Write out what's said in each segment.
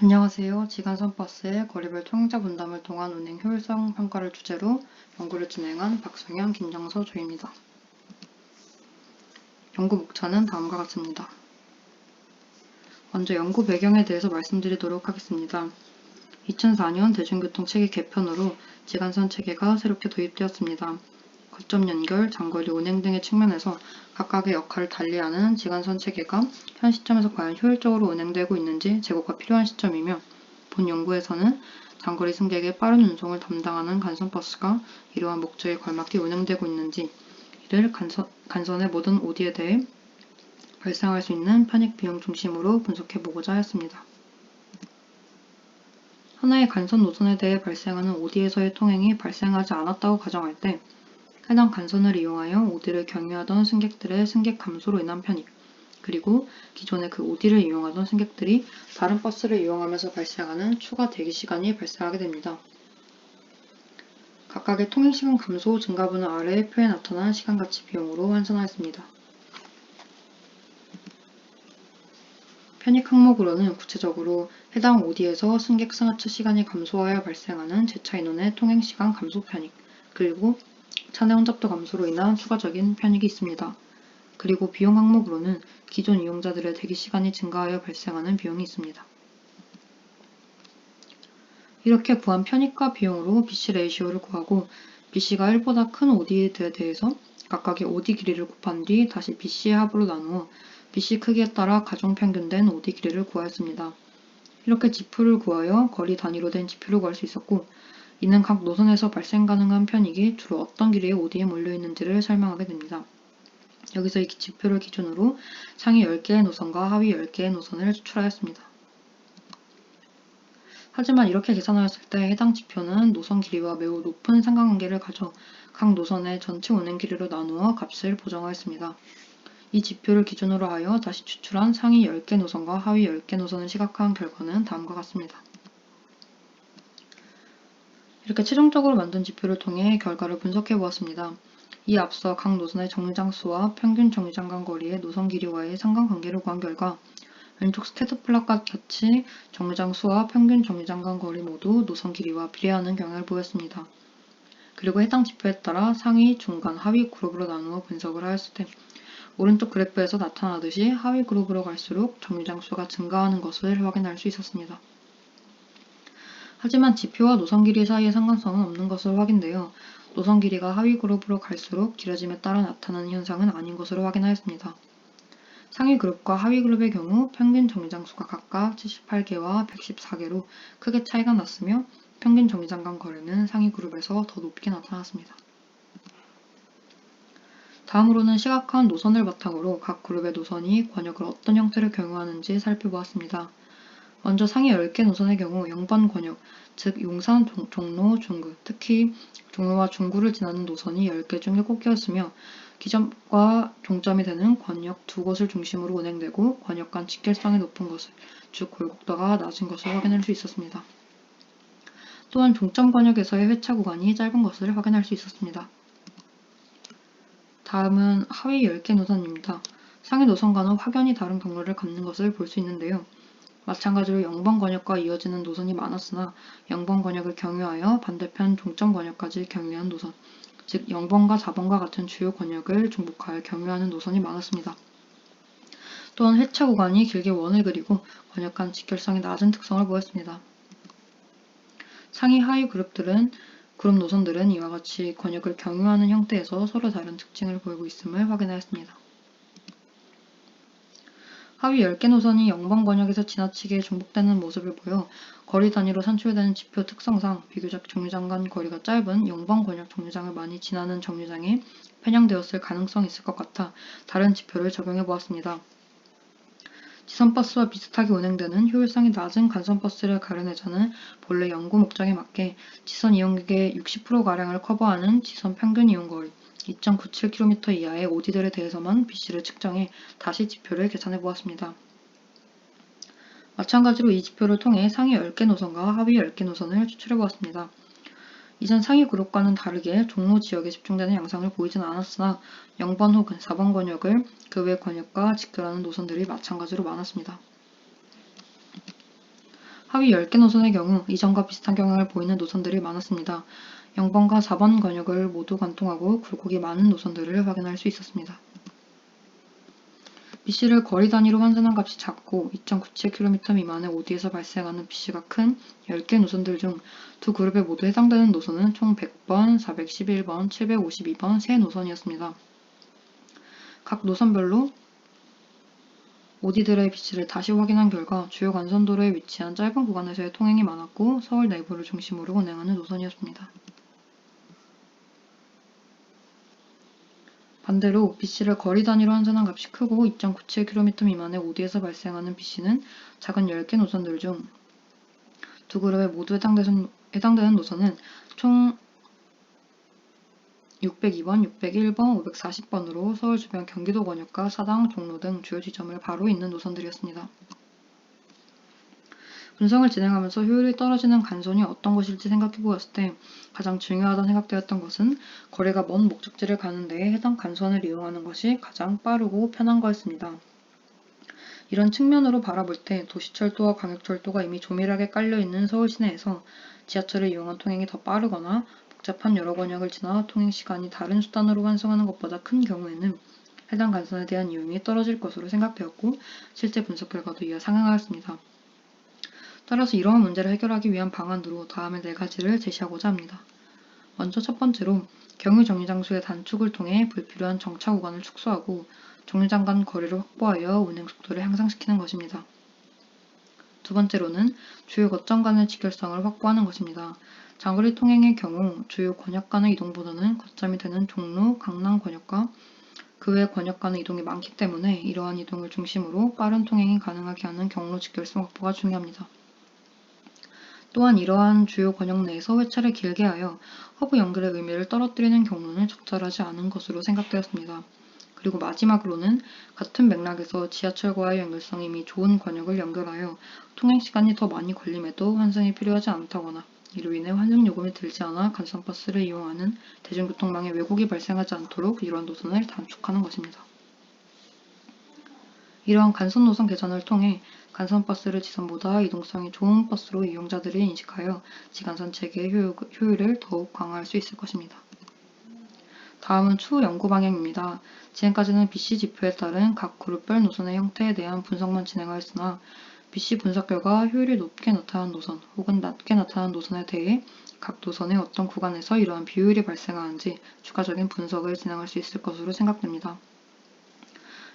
안녕하세요. 지간선버스의 거리별 통행자 분담을 통한 운행 효율성 평가를 주제로 연구를 진행한 박성현, 김정서 조입니다. 연구 목차는 다음과 같습니다. 먼저 연구 배경에 대해서 말씀드리도록 하겠습니다. 2004년 대중교통 체계 개편으로 지간선 체계가 새롭게 도입되었습니다. 거점 연결, 장거리 운행 등의 측면에서 각각의 역할을 달리하는 지간선 체계가 현 시점에서 과연 효율적으로 운행되고 있는지 재고가 필요한 시점이며 본 연구에서는 장거리 승객의 빠른 운송을 담당하는 간선버스가 이러한 목적에 걸맞게 운행되고 있는지 이를 간선, 간선의 모든 OD에 대해 발생할 수 있는 편익 비용 중심으로 분석해 보고자 하였습니다. 하나의 간선 노선에 대해 발생하는 OD에서의 통행이 발생하지 않았다고 가정할 때 해당 간선을 이용하여 OD를 경유하던 승객들의 승객 감소로 인한 편익, 그리고 기존의 그 OD를 이용하던 승객들이 다른 버스를 이용하면서 발생하는 추가 대기 시간이 발생하게 됩니다. 각각의 통행시간 감소 증가분은 아래의 표에 나타난 시간가치 비용으로 환산하였습니다. 편익 항목으로는 구체적으로 해당 OD에서 승객 승하차 시간이 감소하여 발생하는 재차 인원의 통행시간 감소 편익, 그리고 차내 혼잡도 감소로 인한 추가적인 편익이 있습니다. 그리고 비용 항목으로는 기존 이용자들의 대기 시간이 증가하여 발생하는 비용이 있습니다. 이렇게 구한 편익과 비용으로 BC 레이시오를 구하고 BC가 1보다 큰 OD에 대해서 각각의 OD 길이를 곱한 뒤 다시 BC의 합으로 나누어 BC 크기에 따라 가중 평균된 OD 길이를 구하였습니다. 이렇게 지표를 구하여 거리 단위로 된 지표를 구할 수 있었고 이는 각 노선에서 발생 가능한 편익이 주로 어떤 길이의 OD에 몰려 있는지를 설명하게 됩니다. 여기서 이 지표를 기준으로 상위 10개의 노선과 하위 10개의 노선을 추출하였습니다. 하지만 이렇게 계산하였을 때 해당 지표는 노선 길이와 매우 높은 상관관계를 가져 각 노선의 전체 운행 길이로 나누어 값을 보정하였습니다. 이 지표를 기준으로 하여 다시 추출한 상위 10개 노선과 하위 10개 노선을 시각화한 결과는 다음과 같습니다. 이렇게 최종적으로 만든 지표를 통해 결과를 분석해 보았습니다. 이 앞서 각 노선의 정류장 수와 평균 정류장 간 거리의 노선 길이와의 상관관계를 구한 결과 왼쪽 스테트 플랫과 같이 정류장 수와 평균 정류장 간 거리 모두 노선 길이와 비례하는 경향을 보였습니다. 그리고 해당 지표에 따라 상위, 중간, 하위 그룹으로 나누어 분석을 하였을 때 오른쪽 그래프에서 나타나듯이 하위 그룹으로 갈수록 정류장 수가 증가하는 것을 확인할 수 있었습니다. 하지만 지표와 노선 길이 사이의 상관성은 없는 것으로 확인되어 노선 길이가 하위 그룹으로 갈수록 길어짐에 따라 나타나는 현상은 아닌 것으로 확인하였습니다. 상위 그룹과 하위 그룹의 경우 평균 정류장 수가 각각 78개와 114개로 크게 차이가 났으며 평균 정류장 간 거리는 상위 그룹에서 더 높게 나타났습니다. 다음으로는 시각화한 노선을 바탕으로 각 그룹의 노선이 권역을 어떤 형태를 경유하는지 살펴보았습니다. 먼저 상위 10개 노선의 경우 0번 권역, 즉 용산, 종로, 중구, 특히 종로와 중구를 지나는 노선이 10개 중 7개였으며 기점과 종점이 되는 권역 두 곳을 중심으로 운행되고 권역 간 직결성이 높은 것을, 즉 골곡도가 낮은 것을 확인할 수 있었습니다. 또한 종점 권역에서의 회차 구간이 짧은 것을 확인할 수 있었습니다. 다음은 하위 10개 노선입니다. 상위 노선과는 확연히 다른 경로를 갖는 것을 볼 수 있는데요. 마찬가지로 0번 권역과 이어지는 노선이 많았으나 0번 권역을 경유하여 반대편 종점 권역까지 경유한 노선, 즉 0번과 4번과 같은 주요 권역을 중복하여 경유하는 노선이 많았습니다. 또한 회차 구간이 길게 원을 그리고 권역 간 직결성이 낮은 특성을 보였습니다. 상위 하위 그룹들은 그룹 노선들은 이와 같이 권역을 경유하는 형태에서 서로 다른 특징을 보이고 있음을 확인하였습니다. 하위 10개 노선이 0번 권역에서 지나치게 중복되는 모습을 보여 거리 단위로 산출되는 지표 특성상 비교적 정류장 간 거리가 짧은 0번 권역 정류장을 많이 지나는 정류장에 편향되었을 가능성이 있을 것 같아 다른 지표를 적용해 보았습니다. 지선버스와 비슷하게 운행되는 효율성이 낮은 간선버스를 가려내자는 본래 연구 목적에 맞게 지선 이용객의 60%가량을 커버하는 지선 평균 이용거리, 2.97km 이하의 OD들에 대해서만 BC를 측정해 다시 지표를 계산해 보았습니다. 마찬가지로 이 지표를 통해 상위 10개 노선과 하위 10개 노선을 추출해 보았습니다. 이전 상위 그룹과는 다르게 종로 지역에 집중되는 양상을 보이진 않았으나 0번 혹은 4번 권역을 그 외 권역과 직결하는 노선들이 마찬가지로 많았습니다. 하위 10개 노선의 경우 이전과 비슷한 경향을 보이는 노선들이 많았습니다. 0번과 4번 권역을 모두 관통하고 굴곡이 많은 노선들을 확인할 수 있었습니다. BC를 거리 단위로 환산한 값이 작고 2.97km 미만의 OD에서 발생하는 BC가 큰 10개 노선들 중 두 그룹에 모두 해당되는 노선은 총 100번, 411번, 752번 세 노선이었습니다. 각 노선별로 OD들의 BC를 다시 확인한 결과 주요 간선도로에 위치한 짧은 구간에서의 통행이 많았고 서울 내부를 중심으로 운행하는 노선이었습니다. 반대로 BC를 거리 단위로 환산한 값이 크고 2.97km 미만의 OD에서 발생하는 BC는 작은 10개 노선들 중 두 그룹에 모두 해당되는 노선은 총 602번, 601번, 540번으로 서울 주변 경기도 권역과 사당, 종로 등 주요 지점을 바로 잇는 노선들이었습니다. 분석을 진행하면서 효율이 떨어지는 간선이 어떤 것일지 생각해 보았을 때 가장 중요하다 생각되었던 것은 거리가 먼 목적지를 가는 데에 해당 간선을 이용하는 것이 가장 빠르고 편한 거였습니다. 이런 측면으로 바라볼 때 도시철도와 광역철도가 이미 조밀하게 깔려있는 서울 시내에서 지하철을 이용한 통행이 더 빠르거나 복잡한 여러 권역을 지나 통행 시간이 다른 수단으로 완성하는 것보다 큰 경우에는 해당 간선에 대한 이용이 떨어질 것으로 생각되었고 실제 분석 결과도 이와 상응하였습니다. 따라서 이러한 문제를 해결하기 위한 방안으로 다음의 네 가지를 제시하고자 합니다. 먼저 첫 번째로 경유 정류장수의 단축을 통해 불필요한 정차 구간을 축소하고 정류장 간 거리를 확보하여 운행 속도를 향상시키는 것입니다. 두 번째로는 주요 거점 간의 직결성을 확보하는 것입니다. 장거리 통행의 경우 주요 권역 간의 이동보다는 거점이 되는 종로, 강남 권역과 그 외 권역 간의 이동이 많기 때문에 이러한 이동을 중심으로 빠른 통행이 가능하게 하는 경로 직결성 확보가 중요합니다. 또한 이러한 주요 권역 내에서 회차를 길게 하여 허브 연결의 의미를 떨어뜨리는 경로는 적절하지 않은 것으로 생각되었습니다. 그리고 마지막으로는 같은 맥락에서 지하철과의 연결성이 이미 좋은 권역을 연결하여 통행 시간이 더 많이 걸림에도 환승이 필요하지 않다거나 이로 인해 환승 요금이 들지 않아 간선버스를 이용하는 대중교통망에 왜곡이 발생하지 않도록 이러한 노선을 단축하는 것입니다. 이러한 간선 노선 개선을 통해 간선 버스를 지선보다 이동성이 좋은 버스로 이용자들이 인식하여 지간선 체계의 효율, 효율을 더욱 강화할 수 있을 것입니다. 다음은 추후 연구 방향입니다. 지금까지는 BC 지표에 따른 각 그룹별 노선의 형태에 대한 분석만 진행하였으나 BC 분석 결과 효율이 높게 나타난 노선 혹은 낮게 나타난 노선에 대해 각 노선의 어떤 구간에서 이러한 비효율이 발생하는지 추가적인 분석을 진행할 수 있을 것으로 생각됩니다.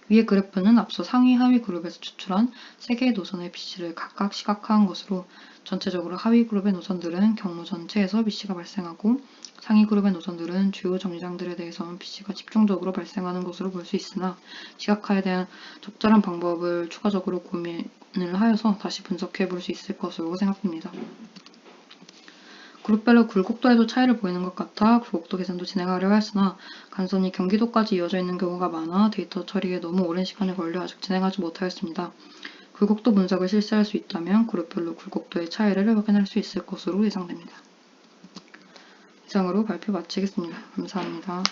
위의 그래프는 앞서 상위 하위 그룹에서 추출한 3개의 노선의 BC를 각각 시각화한 것으로 전체적으로 하위 그룹의 노선들은 경로 전체에서 BC가 발생하고 상위 그룹의 노선들은 주요 정류장들에 대해서는 BC가 집중적으로 발생하는 것으로 볼 수 있으나 시각화에 대한 적절한 방법을 추가적으로 고민을 하여서 다시 분석해 볼 수 있을 것으로 생각됩니다. 그룹별로 굴곡도에도 차이를 보이는 것 같아 굴곡도 계산도 진행하려 했으나 간선이 경기도까지 이어져 있는 경우가 많아 데이터 처리에 너무 오랜 시간이 걸려 아직 진행하지 못하였습니다. 굴곡도 분석을 실시할 수 있다면 그룹별로 굴곡도의 차이를 확인할 수 있을 것으로 예상됩니다. 이상으로 발표 마치겠습니다. 감사합니다.